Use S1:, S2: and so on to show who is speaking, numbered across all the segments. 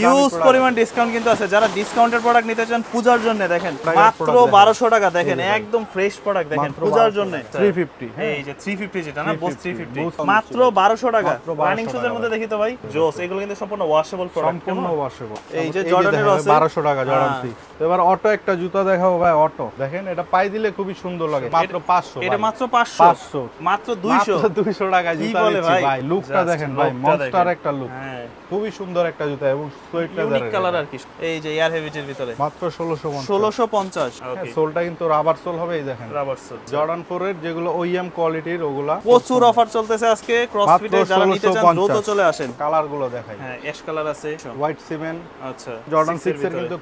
S1: Huge পরিমাণ discount কিন্তু আছে। যারা ডিসকাউন্টের প্রোডাক্ট নিতে চান পূজার জন্য দেখেন মাত্র
S2: product দেখেন।
S1: বারোশো টাকা দেখেন একদম ফ্রেশ প্রোডাক্ট দেখেন পূজার জন্য।
S2: থ্রি ফিফটি
S1: এই যে থ্রি ফিফটি যেটা না বোস থ্রি
S2: 350
S1: মাত্র বারোশো টাকা। রানিং শুজের মধ্যে দেখি তো ভাই জোস এগুলো কিন্তু সম্পূর্ণ ওয়াশেবল প্রোডাক্ট
S2: সম্পূর্ণ ওয়াশেবল
S1: এই যে জর্ডানের আছে।
S2: বারোশো টাকা জর্ডান
S1: হ্যাঁ।
S2: থ্রি এবার অটো একটা জুতা দেখাবো ভাই অটো দেখেন এটা পাই দিলে খুবই সুন্দর লাগে। মাত্র পাঁচশো
S1: এটা মাত্র পাঁচশো।
S2: পাঁচশো।
S1: মাত্র দুইশো।
S2: দুইশো টাকা জুতা
S1: ভাই?
S2: লুকটা দেখেন ভাই মনস্টার একটা লুক
S1: হ্যাঁ।
S2: খুবই সুন্দর একটা জুতা এবং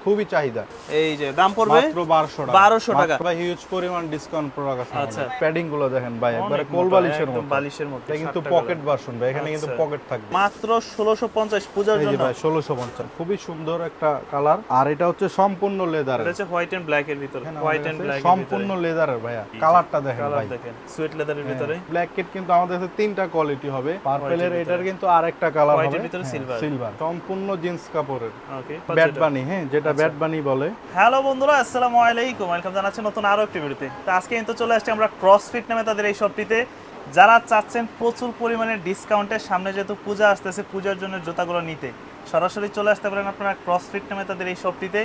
S2: খুবই চাহিদা।
S1: এই যে দাম পড়বে?
S2: বারোশো বারোশো টাকা। হিউজ পরিমাণ ডিসকাউন্ট
S1: আচ্ছা।
S2: প্যাডিংগুলো দেখেন ভাই বালিশের মধ্যে কিন্তু পকেট ভার্সন ভাই এখানে কিন্তু পকেট থাকবে।
S1: মাত্র 1650 পূজার ষোলোশো
S2: ভাই পাচ্ছেন খুবই সুন্দর একটা কালার। আর এটা হচ্ছে সম্পূর্ণ লেদার
S1: এটা হচ্ছে হোয়াইট এন্ড ব্ল্যাক এর ভিতরে। হ্যাঁ, হোয়াইট এন্ড ব্ল্যাক
S2: সম্পূর্ণ লেদারের ভাইয়া। কালারটা দেখেন ভাই।
S1: দেখেন সুয়েট লেদারের হ্যাঁ, ভিতরে।
S2: ব্ল্যাক কিট কিন্তু আমাদের কাছে তিনটা কোয়ালিটি হবে। পার্পল
S1: এর
S2: এটার কিন্তু আরেকটা কালার হবে।
S1: হোয়াইটের ভিতরে হ্যাঁ,
S2: সিলভার সিলভার সম্পূর্ণ জিন্স কাপড়ের।
S1: ওকে
S2: ব্যাট বানি হ্যাঁ যেটা
S1: আচ্ছা।
S2: ব্যাট বানি বলে।
S1: হ্যালো বন্ধুরা আসসালামু আলাইকুম। ওয়েলকাম জানাচ্ছি নতুন আরও একটি ভিডিওতে তো আজকে কিন্তু চলে আসছি আমরা ক্রসফিট নামে তাদের এই শপটিতে যারা চাচ্ছেন প্রচুর পরিমাণে ডিসকাউন্টের সামনে যেহেতু পূজা আসতেছে পূজার জন্য জুতাগুলো নিতে। সরাসরি চলে আসতে পারেন আপনারা ক্রসফিট নামে তাদের এই শপটিতে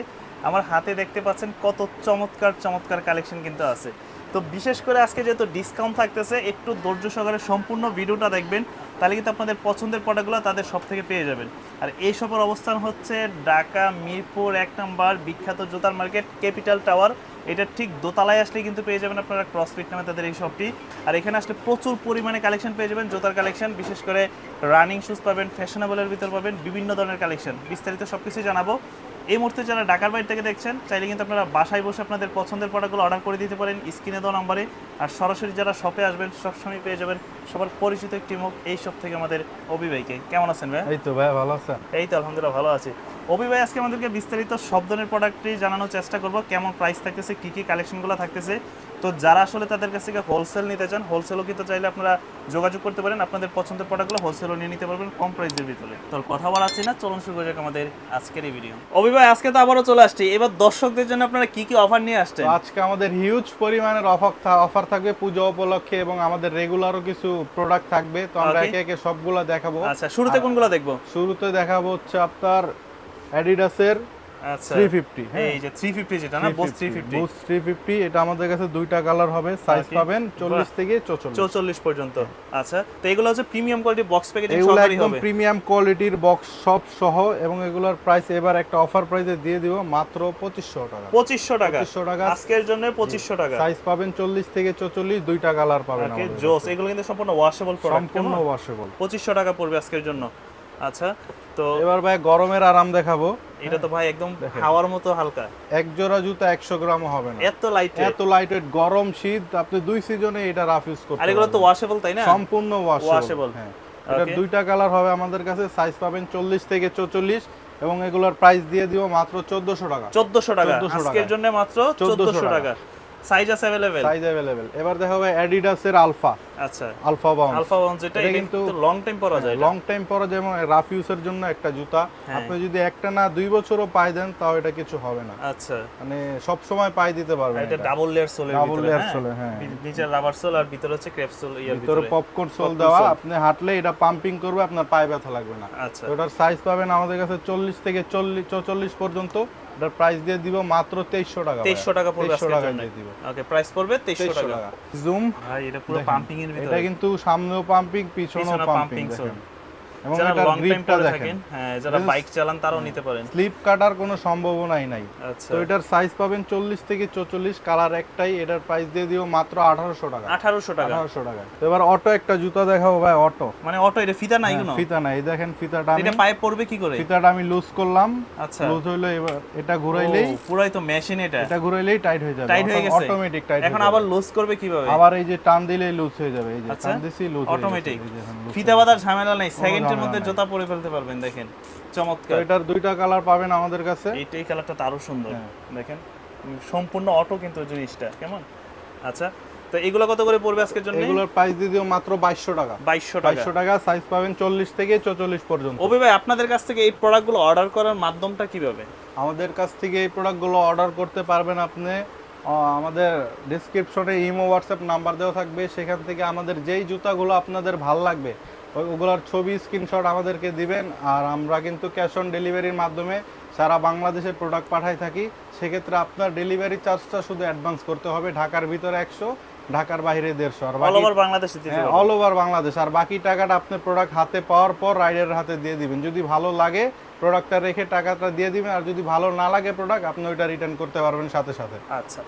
S1: আমার হাতে দেখতে পাচ্ছেন কত চমৎকার চমৎকার কালেকশন কিন্তু আছে। তো বিশেষ করে আজকে যেহেতু ডিসকাউন্ট থাকতেছে, একটু ধৈর্য সহকারে সম্পূর্ণ ভিডিওটা দেখবেন, তাহলে কিন্তু আপনাদের পছন্দের প্রোডাক্টগুলো তাদের সব থেকে পেয়ে যাবেন। আর এই শপের অবস্থান হচ্ছে ঢাকা, মিরপুর, এক নম্বর, বিখ্যাত জুতার মার্কেট, ক্যাপিটাল টাওয়ার। এটা ঠিক দোতলায় আসলে কিন্তু পেয়ে যাবেন আপনারা ক্রসফিট নামে তাদের এই শপটি আর এখানে আসলে প্রচুর পরিমাণে কালেকশন পেয়ে যাবেন জুতার কালেকশন বিশেষ করে রানিং শুজ পাবেন ফ্যাশনেবলের ভিতর পাবেন, বিভিন্ন ধরনের কালেকশন বিস্তারিত সব কিছুই জানাব। এই মুহূর্তে যারা ঢাকার বাইরে থেকে দেখছেন চাইলে কিন্তু আপনারা বাসায় বসে আপনাদের পছন্দের প্রোডাক্টগুলো অর্ডার করে দিতে পারেন স্ক্রিনে দেওয়া নাম্বারে। আর সরাসরি যারা শপে আসবেন সবসময় পেয়ে যাবেন সবার পরিচিত একটি মুখ এই সব থেকে আমাদের অবি ভাইকে। কেমন আছেন ভাই
S2: এই তো ভাই ভালো আছেন?
S1: এই তো আলহামদুলিল্লাহ ভালো আছে। অবি ভাই আজকে আমাদেরকে বিস্তারিত সব ধরনের প্রোডাক্টটি জানানোর চেষ্টা করব কেমন প্রাইস থাকতেছে কী কী কালেকশনগুলো থাকতেছে। তো যারা আসলে তাদের কাছ থেকে হোলসেল নিতে চান হোলসেলও কিন্তু চাইলে আপনারা যোগাযোগ করতে পারেন। আপনাদের পছন্দের প্রোডাক্টগুলো হোলসেলও নিয়ে নিতে পারবেন কম প্রাইসের ভিতরে। তো কথা বলাচ্ছি না চলুন শুরু করা যাক আমাদের আজকের এই ভিডিও অভি ভাই আজকে তো আবারও চলে আসছি। এবার দর্শকদের জন্য আপনারা কি কি অফার নিয়ে আসছেন?
S2: আজকে আমাদের হিউজ পরিমাণের অফার অফার থাকবে পুজো উপলক্ষে এবং আমাদের রেগুলারও কিছু প্রোডাক্ট থাকবে। তো আমরা. একে একে সবগুলা দেখাবো।
S1: আচ্ছা শুরুতে কোনগুলো দেখব?
S2: শুরুতে দেখাবো হচ্ছে আপনার অ্যাডিডাসের
S1: আচ্ছা
S2: 350 হ্যাঁ।
S1: এই যে 350 যেটা না বোস 350
S2: বুস্ট 350 এটা আমাদের কাছে দুইটা কালার হবে সাইজ পাবেন 40
S1: বাহ।
S2: থেকে 44
S1: চৌচল্লিশ পর্যন্ত। আচ্ছা তো এগুলো হচ্ছে প্রিমিয়াম কোয়ালিটি বক্স প্যাকেজিং
S2: এগুলো একদম প্রিমিয়াম কোয়ালিটির বক্স সব সহ এবং এগুলোর প্রাইস এবার একটা অফার প্রাইসে দিয়ে দিব মাত্র 2500 টাকা।
S1: পঁচিশশো টাকা।
S2: 2500 টাকা।
S1: আজকের জন্য পঁচিশশো টাকা।
S2: সাইজ পাবেন 40 থেকে 44 দুইটা কালার পাবেন
S1: জোস এগুলো কিন্তু সম্পূর্ণ ওয়াশেবল
S2: সম্পূর্ণ ওয়াশেবল
S1: পঁচিশশো টাকা পড়বে আজকের জন্য। আচ্ছা তো
S2: এবার ভাই গরমের আরাম দেখাবো।
S1: এটা তো ভাই একদম হাওয়ার মতো হালকা।
S2: এক জোড়া জুতা 100 গ্রামও হবে না।
S1: এত লাইট
S2: এত লাইট ওয়েট গরম শীত আপনি দুই সিজনে এটা রাফ ইউজ করতে
S1: আর এগুলো তো। ওয়াশেবল তাই না?
S2: সম্পূর্ণ ওয়াশেবল হ্যাঁ। এটা দুইটা কালার হবে আমাদের কাছে সাইজ পাবেন 40 থেকে 44 এবং এগুলোর প্রাইস দিয়ে দিব মাত্র 1400 টাকা।
S1: চোদ্দশো টাকা।
S2: 1400
S1: আজকের জন্য মাত্র
S2: 1400
S1: চোদ্দশো
S2: টাকা।
S1: টাকা সাইজ আছে অ্যাভেলেবেল
S2: সাইজ अवेलेबल এবার দেখা হবে অ্যাডিডাসের আলফা
S1: আচ্ছা
S2: আলফা বাউন্স
S1: আলফা ওয়ান যেটা
S2: এটা
S1: এটা
S2: কিন্তু-
S1: কিন্তু লং টাইম পরা যায় এটা।
S2: লং টাইম পরা যেমন রাফ ইউজের জন্য একটা জুতা
S1: হ্যাঁ।
S2: আপনি যদি একটা না দুই বছরও পাই দেন তাও এটা কিছু হবে না
S1: আচ্ছা
S2: মানে সব সময় পাই দিতে পারবেন
S1: আর এটা
S2: এটা।
S1: ডাবল লেয়ার সোলের
S2: Double
S1: ভিতরে
S2: layer
S1: হ্যাঁ?
S2: sole, হ্যাঁ।
S1: বি- নিচে রাবার সোল আর ভিতরে হচ্ছে ক্রেপ সোল ইয়ার
S2: ভিতরে
S1: ভিতরে
S2: পপকর্ন সোল
S1: Popcorn
S2: দেওয়া
S1: sole।
S2: আপনি হাঁটলে এটা পাম্পিং করবে আপনার পায়ে ব্যথা লাগবে না
S1: আচ্ছা
S2: তো এটার সাইজ পাবেন আমাদের কাছে চল্লিশ থেকে চল্লিশ চল্লিশ পর্যন্ত এটার প্রাইস দিয়ে দিব মাত্র 2300 টাকা
S1: 2300 টাকা পড়বে
S2: তেইশশো
S1: আজকের
S2: টাকা দিয়ে দিব।
S1: ওকে প্রাইস পড়বে তেইশশো
S2: তেইশশো
S1: টাকা।
S2: টাকা। জুম
S1: ভাই এটা পুরো পাম্পিং এর
S2: এটা কিন্তু সামনেও পাম্পিং পিছনেও
S1: পিছনে
S2: পাম্পিং। এবং গ্রিপটা দেখেন।
S1: হ্যাঁ যারা বাইক চালান তারাও নিতে পারেন।
S2: স্লিপ কাটার কোনো সম্ভাবনাই নাই।
S1: আচ্ছা।
S2: তো এটার সাইজ পাবেন চল্লিশ থেকে চল্লিশ কালার একটাই এটার প্রাইস দিয়ে দিব মাত্র আঠারোশো টাকা।
S1: আঠারোশো টাকা।
S2: আঠারোশো টাকা। তো এবার অটো একটা জুতা দেখাবো ভাই অটো
S1: মানে অটো এটা ফিতা নাই কোনো?
S2: ফিতা নাই। দেখেন ফিতাটা
S1: এটা পায়ে পড়বে কি করে?
S2: ফিতাটা আমি লুজ করলাম।
S1: আচ্ছা।
S2: লুজ হইল এবার এটা ঘুরাইলেই
S1: পুরাই তো মেশিন এটা।
S2: এটা ঘুরাইলেই টাইট হয়ে যাবে।
S1: টাইট হয়ে গেছে।
S2: অটোমেটিক টাইট
S1: এখন আবার লুজ করবে কীভাবে?
S2: আবার এই যে টান দিলেই লুজ হয়ে যাবে। এই যে
S1: আচ্ছা।
S2: টান দিছি লুজ
S1: অটোমেটিক ফিতা বাঁধার ঝামেলা নেই। সেকেন্ডের মধ্যে জুতা পরে ফেলতে পারবেন দেখেন। চমৎকার।
S2: এটার দুইটা কালার পাবেন আমাদের কাছে।
S1: এইটাই কালারটা তো আরও সুন্দর
S2: হ্যাঁ।
S1: দেখেন। সম্পূর্ণ অটো কিন্তু জিনিসটা কেমন? আচ্ছা তো এগুলো কত করে পড়বে আজকের জন্য?
S2: এগুলোর প্রাইস দিয়ে দিও মাত্র বাইশশো টাকা।
S1: বাইশশো টাকা।
S2: বাইশশো টাকা সাইজ পাবেন চল্লিশ থেকে চৌচল্লিশ পর্যন্ত।
S1: অভি ভাই আপনাদের কাছ থেকে এই প্রোডাক্টগুলো অর্ডার করার মাধ্যমটা কীভাবে?
S2: আমাদের কাছ থেকে এই প্রোডাক্টগুলো অর্ডার করতে পারবেন আপনি। আমাদের ডিসক্রিপশনে ইমো হোয়াটসঅ্যাপ নাম্বার দেওয়া থাকবে। সেখান থেকে আমাদের যেই জুতাগুলো আপনাদের ভালো লাগবে ওগুলোর ছবি স্ক্রিনশট আমাদেরকে দিবেন আর আমরা কিন্তু ক্যাশ অন ডেলিভারির মাধ্যমে সারা বাংলাদেশে প্রোডাক্ট পাঠাই থাকি। সেক্ষেত্রে আপনার ডেলিভারি চার্জটা শুধু অ্যাডভান্স করতে হবে ঢাকার ভিতরে একশো ঢাকার বাইরে দেড়শো। আর
S1: অল ওভার বাংলাদেশে
S2: অল ওভার বাংলাদেশ। আর বাকি টাকাটা আপনি প্রোডাক্ট হাতে পাওয়ার পর রাইডারের হাতে দিয়ে দিবেন। যদি ভালো লাগে প্রোডাক্টটা রেখে টাকাটা দিয়ে দিবেন। আর যদি ভালো না লাগে প্রোডাক্ট আপনি ওইটা রিটার্ন করতে পারবেন সাথে সাথে।
S1: আচ্ছা।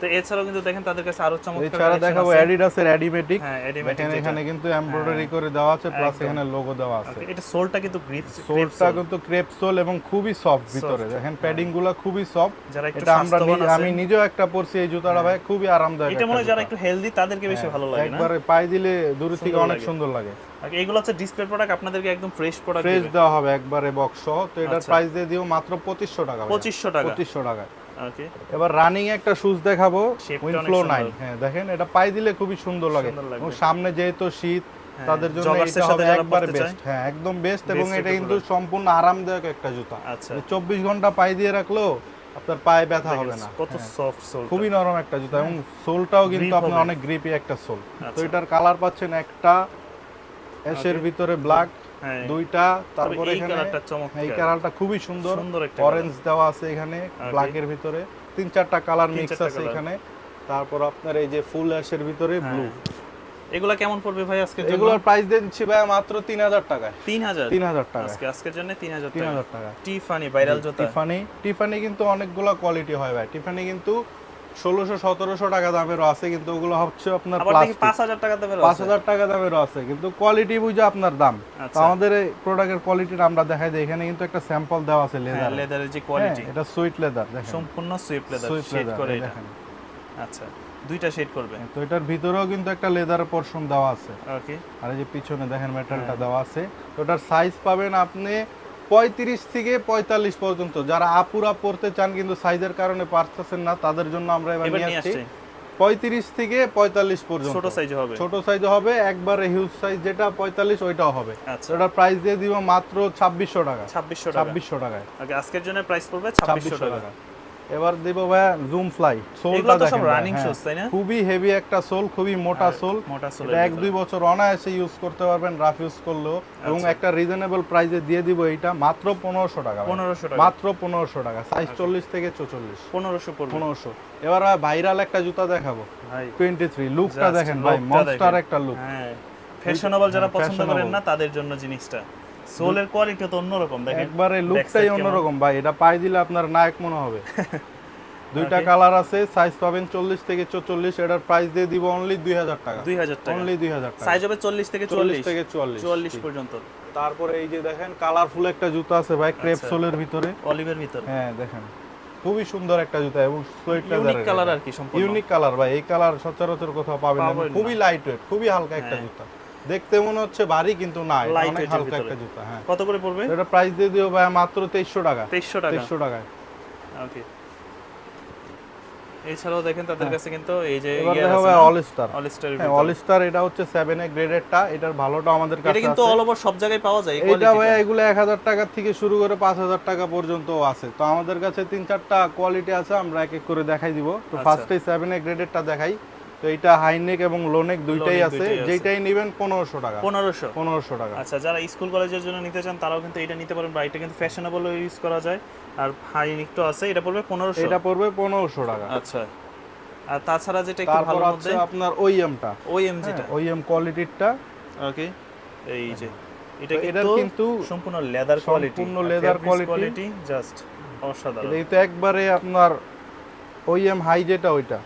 S1: তো এছাড়াও কিন্তু দেখেন তাদের কাছে আরও চমৎকার
S2: এছাড়া দেখাবো
S1: আছে।
S2: অ্যাডিডাসের অ্যাডিমেটিক
S1: হ্যাঁ
S2: দেখেন এখানে কিন্তু এমব্রয়ডারি করে দেওয়া আছে প্লাস এখানে লোগো দেওয়া আছে।
S1: এটা সোলটা কিন্তু গ্রিপ
S2: সোলটা কিন্তু ক্রেপ সোল এবং খুবই সফট ভিতরে। দেখেন প্যাডিংগুলো খুবই সফট
S1: যারা একটু
S2: এটা আমরা আমি নিজেও একটা পরছি এই জুতাটা ভাই খুবই আরামদায়ক
S1: এটা মনে যারা একটু হেলদি তাদেরকে বেশি ভালো লাগে না?
S2: একবারে পায়ে দিলে দূর থেকে অনেক সুন্দর লাগে।
S1: এগুলো হচ্ছে ডিসপ্লে প্রোডাক্ট আপনাদেরকে একদম ফ্রেশ প্রোডাক্ট
S2: ফ্রেশ দেওয়া হবে একবারে বক্স সহ। তো এটার
S1: আচ্ছা।
S2: প্রাইস দিয়ে দিও মাত্র পঁচিশশো টাকা ভাইয়া।
S1: পঁচিশশো টাকা।
S2: পঁচিশশো টাকা
S1: ওকে
S2: এবার রানিং একটা শুজ দেখাবো
S1: Shape টা
S2: উইনফ্লো
S1: অনেক
S2: হ্যাঁ দেখেন এটা পাই দিলে খুবই সুন্দর লাগে। এবং সামনে যেহেতু শীত তাদের জন্য এটা হবে একবারে। বেস্ট হ্যাঁ একদম বেস্ট এবং এটা কিন্তু সম্পূর্ণ আরামদায়ক একটা জুতা।
S1: আচ্ছা।
S2: চব্বিশ ঘণ্টা পাই দিয়ে রাখলেও আপনার পায়ে ব্যথা হবে না।
S1: কত
S2: হ্যাঁ।
S1: সফট সোল
S2: খুবই নরম একটা জুতা এবং সোলটাও কিন্তু আপনার। অনেক গ্রিপি একটা সোল তো
S1: আচ্ছা।
S2: এটার কালার পাচ্ছেন একটা এসের ভিতরে ব্ল্যাক
S1: হ্যাঁ
S2: দুইটা তারপরে
S1: এই
S2: এখানে
S1: কালারটা
S2: এই কালারটা খুবই সুন্দর। অরেঞ্জ দেওয়া আছে এখানে ব্ল্যাকের ভিতরে। তিন চারটা কালার মিক্স আছে এখানে। তারপর আপনার এই যে ফুল অ্যাশের ভিতরে ব্লু
S1: এগুলা কেমন পড়বে ভাই জন্য?
S2: এগুলোর প্রাইস দিচ্ছি ভাই মাত্র তিন হাজার টাকায়।
S1: তিন হাজার?
S2: তিন হাজার টাকা
S1: আজকে আজকের জন্য তিন হাজার
S2: তিন
S1: টাকা।
S2: হাজার টাকা।
S1: টিফানি ভাইরাল জুতা।
S2: টিফানি টিফানি কিন্তু অনেকগুলো কোয়ালিটি হয় ভাই। টিফানি কিন্তু ষোলোশো সতেরোশো টাকা দামেরও আছে কিন্তু ওগুলো হচ্ছে আপনার
S1: পাঁচ হাজার টাকা দেবে
S2: পাঁচ হাজার টাকা দামেরও আছে কিন্তু কোয়ালিটি বুঝে আপনার দাম।
S1: আচ্ছা।
S2: আমাদের এই প্রোডাক্টের কোয়ালিটিটা আমরা দেখাই দিই। এখানে কিন্তু একটা স্যাম্পল দেওয়া আছে লেদার
S1: লেদারের যে কোয়ালিটি
S2: এটা সুইট লেদার
S1: সম্পূর্ণ সুইপ লেদার
S2: সুইট
S1: করে
S2: দেখেন।
S1: আচ্ছা দুইটা শেড করবে।
S2: তো এটার ভিতরেও কিন্তু একটা লেদার পোর্শন দেওয়া আছে।
S1: ওকে
S2: আর এই যে পিছনে দেখেন মেটালটা
S1: হ্যাঁ।
S2: দেওয়া আছে। তো ওটার সাইজ পাবেন আপনি পঁয়ত্রিশ থেকে পঁয়তাল্লিশ পর্যন্ত। যারা আপুরা পড়তে চান কিন্তু সাইজের কারণে পারতেছেন না তাদের জন্য আমরা এবার নিয়ে আসছি। পঁয়ত্রিশ থেকে পঁয়তাল্লিশ পর্যন্ত।
S1: ছোট সাইজ হবে।
S2: ছোট সাইজ হবে একবারে হিউজ সাইজ যেটা পঁয়তাল্লিশ ওইটাও হবে।
S1: ওটা
S2: তো ওটার প্রাইস দিয়ে দিব মাত্র ছাব্বিশশো টাকা।
S1: ছাব্বিশশো
S2: ছাব্বিশশো টাকায়।
S1: আজকের জন্য প্রাইস পড়বে ছাব্বিশশো টাকা।
S2: এবার দিব ভাইয়া জুম ফ্লাই সোলটা দেখেন
S1: রানিং
S2: হ্যাঁ।
S1: শুজ তাই না?
S2: খুবই হেভি একটা সোল খুবই মোটা সোল
S1: মোটা সোল
S2: এক দুই বছর অনায়াসে ইউজ করতে পারবেন রাফ ইউজ করলেও। এবং
S1: আচ্ছা।
S2: একটা রিজনেবল প্রাইসে দিয়ে দিব এইটা মাত্র পনেরোশো টাকা ভাই।
S1: পনেরোশো টাকা।
S2: মাত্র পনেরোশো টাকা সাইজ চল্লিশ থেকে চৌচল্লিশ।
S1: পনেরোশো পড়বে।
S2: পনেরোশো। এবার ভাইরাল একটা জুতা দেখাবো।
S1: ভাই
S2: টোয়েন্টি থ্রি লুকটা দেখেন ভাই মনস্টার একটা লুক
S1: হ্যাঁ ফ্যাশনেবল যারা
S2: হ্যাঁ,
S1: পছন্দ করেন না তাদের জন্য জিনিসটা। সোলের কোয়ালিটি তো অন্যরকম দেখেন।
S2: একবারে লুকটাই অন্যরকম ভাই এটা পাই দিলে আপনার নায়ক মনে হবে। দুইটা কালার আছে সাইজ পাবেন চল্লিশ থেকে চৌচল্লিশ এটার প্রাইস দিয়ে দিব অনলি দুই হাজার টাকা।
S1: দুই হাজার টাকা।
S2: অনলি দুই হাজার টাকা।
S1: সাইজ হবে চল্লিশ থেকে
S2: চল্লিশ
S1: চল্লিশ।
S2: থেকে চুয়াল্লিশ
S1: চুয়াল্লিশ পর্যন্ত।
S2: তারপরে এই যে দেখেন কালারফুল একটা জুতা আছে ভাই ক্রেপ
S1: আচ্ছা।
S2: সোলের ভিতরে।
S1: অলিভের ভিতরে।
S2: হ্যাঁ দেখেন খুবই সুন্দর একটা জুতা এবং সোয়েট
S1: ইউনিক কালার আর কি সম্পূর্ণ।
S2: ইউনিক কালার ভাই এই কালার সচরাচর কোথাও পাবেন না। খুবই লাইট ওয়েট খুবই হালকা একটা
S1: হ্যাঁ।
S2: জুতা। দেখতে মনে হচ্ছে ভারী কিন্তু না অনেক হালকা একটা জুতা হ্যাঁ।
S1: কত করে পড়বে?
S2: এটা প্রাইস দিয়ে দিও ভাই মাত্র তেইশশো টাকা।
S1: তেইশশো টাকা?
S2: তেইশশো টাকায়।
S1: ওকে এছাড়াও দেখেন তাদের কাছে কিন্তু এই যে
S2: হ্যাঁ। অল স্টার
S1: All Star এর
S2: হ্যাঁ অল স্টার এটা হচ্ছে সেভেন এ গ্রেডেরটা এটার ভালোটা আমাদের কাছে
S1: এটা কিন্তু অল ওভার সব জায়গায় পাওয়া যায়
S2: এটা ভাই এগুলো এক হাজার টাকা থেকে শুরু করে পাঁচ হাজার টাকা পর্যন্ত আছে। তো আমাদের কাছে তিন চারটা কোয়ালিটি আছে আমরা এক এক করে দেখাই দিব। তো। ফার্স্টে সেভেন এ গ্রেডেরটা দেখাই। তো এটা হাইনেক এবং লোনেক দুইটাই আছে
S1: দুইটাই আছে।
S2: যেটাই নেবেন পনেরোশো টাকা।
S1: পনেরোশো?
S2: পনেরোশো টাকা।
S1: আচ্ছা যারা স্কুল কলেজের জন্য নিতে চান তারাও কিন্তু এটা নিতে পারেন বা এটা কিন্তু ফ্যাশনেবল ইউজ করা যায়। আর হাই নিকটো আছে এটা পড়বে পনেরোশো।
S2: এটা পড়বে পনেরোশো টাকা।
S1: আচ্ছা। আর তাছাড়া যেটা একটু ভালো মধ্যে?
S2: আপনার ওইএমটা
S1: ওএম যেটা
S2: ওইএম কোয়ালিটিরটা
S1: ওকে এই যে এটা
S2: তো এটার
S1: কিন্তু সম্পূর্ণ লেদার কোয়ালিটি
S2: সম্পূর্ণ quality।
S1: কোয়ালিটি জাস্ট অসাধারণ।
S2: এটা কিন্তু একবারে আপনার ওইএম হাই যেটা ওইটা।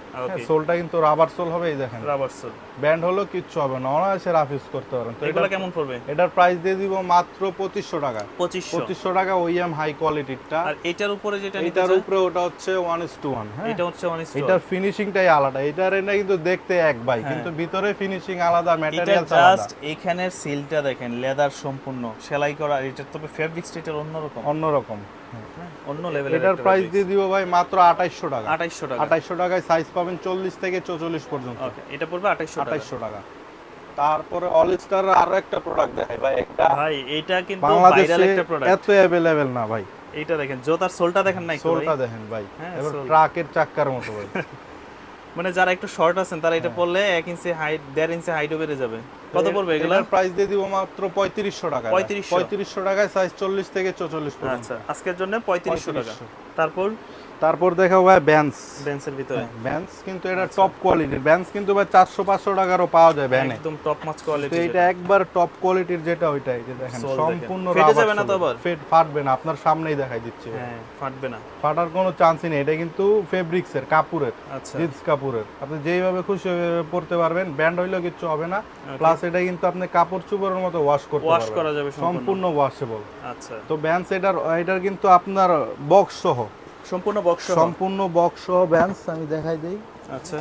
S2: সোলটা কিন্তু রাবার সোল হবে এই দেখেন।
S1: রাবার সোল
S2: ব্যান্ড হলো কিচ্ছু হবে না অনায়াসে রাফ ইউজ করতে পারেন। তো এটা
S1: কেমন পড়বে?
S2: এটার প্রাইস দিয়ে দিব মাত্র পঁচিশশো টাকা।
S1: পঁচিশশো।
S2: পঁচিশশো টাকা ওইএম হাই কোয়ালিটিরটা
S1: আর এটার উপরে যেটা
S2: এটার উপরে ওটা হচ্ছে ওয়ান ইস টু ওয়ান হ্যাঁ?
S1: এটা হচ্ছে অনেক
S2: এটার ফিনিশিংটাই আলাদা। এটার এটা কিন্তু দেখতে এক ভাই কিন্তু ভিতরে ফিনিশিং আলাদা
S1: এটা
S2: ম্যাটেরিয়ালস আলাদা।
S1: জাস্ট এখানের সিলটা দেখেন লেদার সম্পূর্ণ। সেলাই করা এটার তবে ফেব্রিক স্টেটের অন্যরকম।
S2: অন্যরকম।
S1: অন্য লেভেলের
S2: এটার প্রাইস দিয়ে দিব ভাই মাত্র 2800 টাকা।
S1: 2800 টাকা।
S2: 2800 টাকায় সাইজ পাবেন চল্লিশ থেকে চৌচল্লিশ পর্যন্ত।
S1: ওকে এটা পড়বে 2800 টাকা।
S2: 2800 টাকা। তারপরে অল স্টার আরও একটা প্রোডাক্ট দেখাই ভাই একটা
S1: ভাই এটা কিন্তু ভাইরাল একটা প্রোডাক্ট
S2: এত অ্যাভেলেবেল না ভাই।
S1: এটা দেখেন জোতার সোলটা দেখেন না
S2: সোলটা দেখেন ভাই।
S1: হ্যাঁ,
S2: এবার ট্রাকের চাকার মতো ভাই।
S1: মানে যারা একটু শর্ট আছেন তারা এটা পরলে এক ইঞ্চি হাইট দেড় ইঞ্চি হাইটও বেড়ে যাবে। কত পড়বে এগুলো?
S2: প্রাইস দিয়ে দিব মাত্র পঁয়ত্রিশশো টাকা।
S1: 3500
S2: পঁয়ত্রিশশো টাকায় সাইজ চল্লিশ থেকে চৌচল্লিশ
S1: আচ্ছা আজকের জন্য পঁয়ত্রিশশো টাকা।
S2: 3500
S1: তারপর
S2: তারপর দেখাবো ভাই ব্যান্স
S1: বেন্সের ভিতরে।
S2: ব্যান্স কিন্তু এটা টপ কোয়ালিটির ব্যান্স কিন্তু ভাই চারশো পাঁচশো টাকারও পাওয়া যায় ব্যানে
S1: একদম টপ মাছ কোয়ালিটি
S2: এটা একবার টপ কোয়ালিটির যেটা ওইটাই যে দেখেন সম্পূর্ণ
S1: ফেটে যাবে না তো আবার?
S2: ফেট ফাটবে না আপনার সামনেই দেখাই দিচ্ছি।
S1: হ্যাঁ ফাটবে না।
S2: ফাটার কোনো চান্সই নেই। এটা কিন্তু ফেব্রিক্সের কাপড়ের
S1: আচ্ছা।
S2: জিন্স কাপড়ের আপনি যেইভাবে খুশি পড়তে পারবেন ব্যান্ড হইলেও কিচ্ছু হবে না। প্লাস এটা কিন্তু আপনি কাপড় চুপড়ের মতো ওয়াশ করতে
S1: ওয়াশ করা যাবে সম্পূর্ণ।
S2: সম্পূর্ণ ওয়াশেবল
S1: আচ্ছা।
S2: তো ব্যান্স এটার এটার কিন্তু আপনার বক্স সহ।
S1: সম্পূর্ণ বক্স
S2: সম্পূর্ণ বক্স সহ ব্যান্স আমি দেখাই দেই।
S1: আচ্ছা।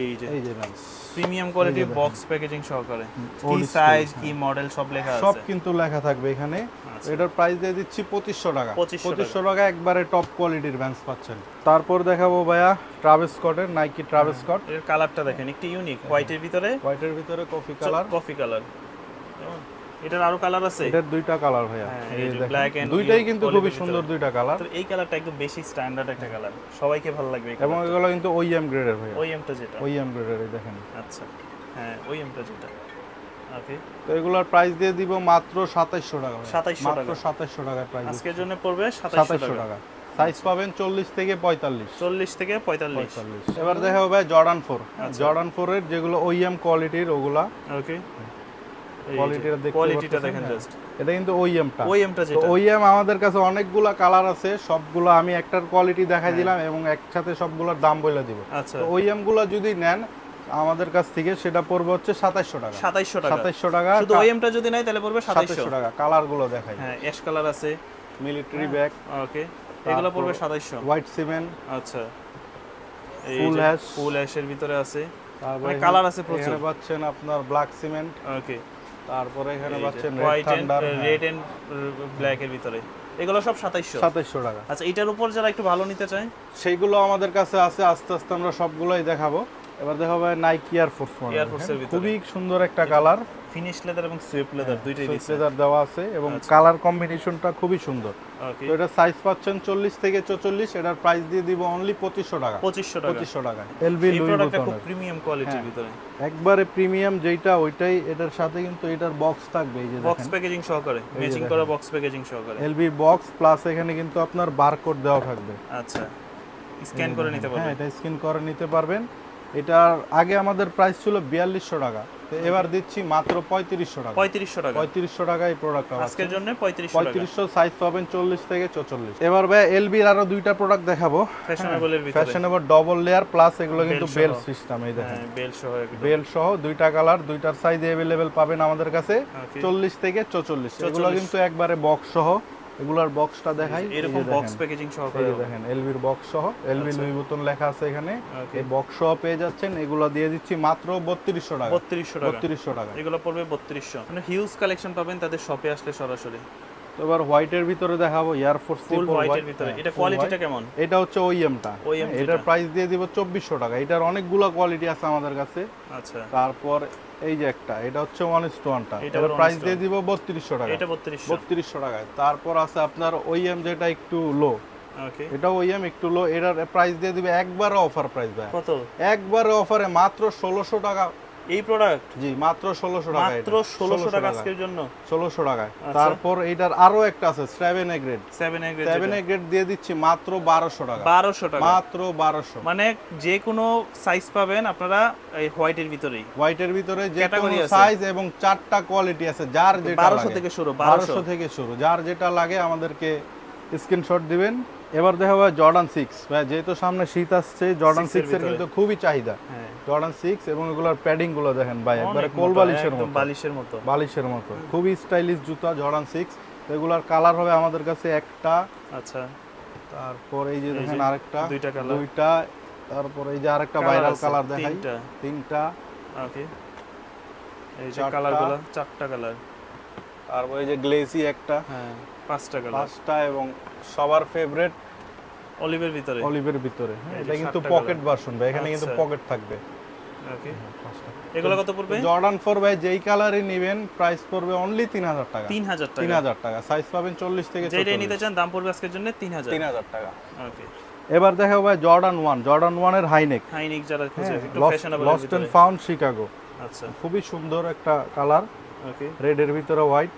S1: এই যে।
S2: এই যে ব্যান্স
S1: প্রিমিয়াম কোয়ালিটির বক্স প্যাকেজিং সহকারে। কি সাইজ কি মডেল সব লেখা
S2: সব কিন্তু লেখা থাকবে এখানে।
S1: আচ্ছা।
S2: এটার প্রাইস দিয়ে দিচ্ছি পঁচিশশো টাকা।
S1: 2500
S2: পঁচিশশো টাকা একবারে টপ কোয়ালিটির ব্যান্স পাচ্ছেন। তারপর দেখাবো ভাইয়া ট্রাভেস স্কটের নাইকি ট্রাভেস স্কট
S1: এর কালারটা দেখেন একটু ইউনিক হোয়াইটের ভিতরে।
S2: হোয়াইটের ভিতরে কফি কালার
S1: কফি কালার এটার আরও কালার আছে?
S2: এটার দুইটা কালার ভাইয়া।
S1: হ্যাঁ,
S2: এই
S1: এই যে
S2: দেখেন।
S1: black
S2: দুইটাই কিন্তু খুবই সুন্দর দুইটা কালার
S1: তো এই কালারটা একদম বেশি স্ট্যান্ডার্ড একটা কালার সবাইকে ভালো লাগবে
S2: এবং এগুলো কিন্তু ওইএম গ্রেডের ভাইয়া।
S1: ওই এমটা যেটা।
S2: ওইএম গ্রেডের এই দেখেন।
S1: আচ্ছা। হ্যাঁ ওই এমটা যেটা। ওকে
S2: তো এগুলোর প্রাইস দিয়ে দিব মাত্র সাতাইশশো টাকা ভাইয়া।
S1: 2700
S2: মাত্র
S1: টাকা।
S2: সাতাইশশো টাকার প্রাইস
S1: আজকের জন্য পড়বে সাতাইশশো
S2: সাতাইশশো
S1: টাকা।
S2: টাকা। সাইজ পাবেন চল্লিশ থেকে পঁয়তাল্লিশ।
S1: চল্লিশ থেকে পঁয়তাল্লিশ।
S2: এবার দেখা হবে জর্ডান ফোর। জর্ডান ফোর এর যেগুলো ওইএম কোয়ালিটির ওগুলা
S1: ওকে
S2: কোয়ালিটিটা দেখতে
S1: কোয়ালিটিটা দেখেন
S2: হ্যাঁ।
S1: জাস্ট
S2: এটা কিন্তু ওইএমটা
S1: ওই যেটা।
S2: ওইএম আমাদের কাছে অনেকগুলা কালার আছে সবগুলো আমি একটার কোয়ালিটি দেখাই দিলাম এবং একসাথে সবগুলোর দাম বলে দিব।
S1: আচ্ছা।
S2: ওইএমগুলো যদি নেন আমাদের কাছ থেকে সেটা পড়বে হচ্ছে সাতাইশশো টাকা।
S1: সাতাইশশো টাকা।
S2: সাতাইশশো টাকা
S1: শুধু ওই এমটা যদি নাই তাহলে পড়বে সাতাইশশো।
S2: টাকা কালারগুলো দেখাই।
S1: হ্যাঁ অ্যাশ কালার আছে।
S2: মিলিটারি ব্যাগ
S1: ওকে এগুলো পড়বে সাতাইশশো।
S2: হোয়াইট সিমেন্ট
S1: আচ্ছা। ফুল অ্যাশের ভিতরে আছে।
S2: তারপরে
S1: মানে আছে প্রচুর।
S2: এখানে পাচ্ছেন আপনার ব্ল্যাক সিমেন্ট
S1: ওকে
S2: তারপরে এখানে পাচ্ছেন
S1: white
S2: and
S1: red and black এর ভিতরে। এগুলো সব সাতাইশশো।
S2: সাতাইশশো টাকা।
S1: আচ্ছা এটার উপর যারা একটু ভালো নিতে চায়?
S2: সেইগুলো আমাদের কাছে আছে আস্তে আস্তে আমরা সবগুলোই দেখাবো। এবার দেখাবো নাইকি এয়ার ফোর্স
S1: Force এর ভিতরে।
S2: খুবই সুন্দর একটা কালার
S1: ফিনিশ লেদার এবং সুইফট লেদার দুইটাই দিচ্ছে।
S2: লেদার দেওয়া আছে এবং
S1: আচ্ছা।
S2: কালার কম্বিনেশনটা খুবই সুন্দর। তো এটা সাইজ পাচ্ছেন চল্লিশ থেকে চল্লিশ এটার প্রাইস দিয়ে দিব অনলি পঁচিশশো টাকা।
S1: পঁচিশশো টাকা।
S2: পঁচিশশো টাকা এলবি লুই
S1: খুব প্রিমিয়াম কোয়ালিটির
S2: হ্যাঁ।
S1: ভিতরে।
S2: একবারে প্রিমিয়াম যেটা ওইটাই এটার সাথে কিন্তু এটার বক্স থাকবে এই যে
S1: বক্স প্যাকেজিং সহকারে ম্যাচিং করা বক্স প্যাকেজিং সহকারে।
S2: এলবি বক্স প্লাস এখানে কিন্তু আপনার বারকোড দেওয়া থাকবে।
S1: আচ্ছা। স্ক্যান করে নিতে
S2: পারবেন।
S1: হ্যাঁ
S2: এটা স্ক্যান করে নিতে পারবেন। এটার আগে আমাদের প্রাইস ছিল বিয়াল্লিশশো টাকা। তো এবার দিচ্ছি মাত্র পঁয়ত্রিশশো টাকা।
S1: পঁয়ত্রিশশো টাকা।
S2: পঁয়ত্রিশশো টাকা এই প্রোডাক্ট
S1: আজকের জন্য পঁয়ত্রিশশো
S2: পঁয়ত্রিশশো সাইজ পাবেন চল্লিশ থেকে চৌচল্লিশ। এবার ভাই এলবির আরও দুইটা প্রোডাক্ট দেখাবো।
S1: ফ্যাশনেবল
S2: ডবল লেয়ার প্লাস এগুলো কিন্তু বেল সিস্টেম এই দেখেন।
S1: হ্যাঁ বেল সহ
S2: বেল সহ দুইটা কালার দুইটার সাইজ অ্যাভেলেবেল পাবেন আমাদের কাছে। চল্লিশ থেকে চৌচল্লিশ। এগুলো কিন্তু একবারে বক্স সহ। এগুলার বক্সটা দেখাই
S1: এরকম বক্স প্যাকেজিং সহকারে
S2: দেখেন এলবির বক্স সহ এলবি
S1: আচ্ছা।
S2: লুই বুতন লেখা আছে এখানে। এই বক্স সহ পেয়ে যাচ্ছেন এগুলো দিয়ে দিচ্ছি মাত্র বত্রিশশো টাকা।
S1: বত্রিশশো টাকা।
S2: বত্রিশশো টাকা।
S1: এগুলো পড়বে বত্রিশশো। মানে হিউজ কালেকশন পাবেন তাদের শপে আসলে সরাসরি।
S2: তো এবার হোয়াইটের ভিতরে দেখাবো এয়ারফোর্স
S1: ফুল হোয়াইটের ভিতরে। এটা কোয়ালিটিটা কেমন?
S2: এটা হচ্ছে ওইএমটা
S1: OEM
S2: এটার প্রাইস দিয়ে দিব চব্বিশশো টাকা। এটার অনেকগুলো কোয়ালিটি আছে আমাদের কাছে।
S1: আচ্ছা।
S2: তারপর এই যে একটা এটা হচ্ছে ওয়ান ইস টু। ওয়ানটা এটার প্রাইস দিয়ে দিব বত্রিশশো টাকা।
S1: এটা বত্রিশশো।
S2: বত্রিশশো টাকায়। তারপর আছে আপনার ওইএম যেটা একটু লো
S1: ওকে
S2: এটা ওইএম একটু লো এটার প্রাইস দিয়ে দিবে একবারে অফার প্রাইস ভাই।
S1: কত?
S2: একবারে অফারে মাত্র ষোলোশো টাকা
S1: এই প্রোডাক্ট
S2: জি মাত্র ষোলোশো টাকা
S1: মাত্র ষোলোশো টাকা আজকের জন্য।
S2: ষোলোশো টাকায়।
S1: আচ্ছা।
S2: তারপর এটার আরও একটা আছে seven A grade
S1: seven A
S2: seven A grade দিয়ে দিচ্ছি মাত্র বারোশো টাকা।
S1: বারোশো টাকা।
S2: মাত্র বারোশো।
S1: মানে যে কোনো সাইজ পাবেন আপনারা এই হোয়াইটের ভিতরেই।
S2: হোয়াইটের ভিতরে যে কোনো সাইজ এবং চারটা কোয়ালিটি আছে যার যেটা
S1: বারোশো
S2: লাগে।
S1: থেকে শুরু বারোশো।
S2: বারোশো থেকে শুরু। যার যেটা লাগে আমাদেরকে স্ক্রিনশট দিবেন। এবার দেখা হবে জর্ডান সিক্স যেহেতু সামনে শীত আসছে জর্ডান
S1: Six এর
S2: সিক্স এর কিন্তু খুবই চাহিদা।
S1: হ্যাঁ।
S2: জর্ডান সিক্স এবং এগুলোর প্যাডিংগুলো দেখেন ভাই একবারে কোল বালিশের মতো।
S1: বালিশের মতো।
S2: বালিশের মতো। খুবই স্টাইলিশ জুতা জর্ডান সিক্স এগুলার কালার হবে আমাদের কাছে একটা।
S1: আচ্ছা।
S2: তারপর এই যে দেখেন আরেকটা।
S1: দুইটা colour।
S2: দুইটা। তারপর এই যে আরেকটা ভাইরাল কালার দেখাই।
S1: তিনটা।
S2: তিনটা।
S1: ওকে এই যে
S2: চারটা।
S1: কালারগুলো চারটা কালার
S2: তারপর এই যে গ্লেসি একটা।
S1: হ্যাঁ। পাঁচটা কালার
S2: পাঁচটা এবং সবার ফেভারিট
S1: অলিভের ভিতরে।
S2: অলিভের ভিতরে। হ্যাঁ, এটা কিন্তু পকেট ভার্সন ভাই এখানে কিন্তু
S1: আচ্ছা।
S2: পকেট থাকবে।
S1: ওকে এগুলো কত পড়বে?
S2: জর্ডান ভাই যেই কালারই নেবেন প্রাইস পড়বে অনলি তিন হাজার টাকা।
S1: তিন হাজার
S2: তিন
S1: টাকা
S2: হাজার টাকা। সাইজ পাবেন চল্লিশ থেকে
S1: যেটাই নিতে চান দাম পড়বে আজকের জন্য তিন হাজার।
S2: তিন হাজার টাকা।
S1: ওকে
S2: এবার দেখো ভাই জর্ডান ওয়ান জর্ডান ওয়ানের হাইনেক
S1: হাইনিক যারা খুঁজে একটু
S2: lost
S1: fashionable
S2: lost and found Chicago
S1: আচ্ছা।
S2: খুবই সুন্দর একটা কালার
S1: ওকে
S2: রেডের ভিতরে হোয়াইট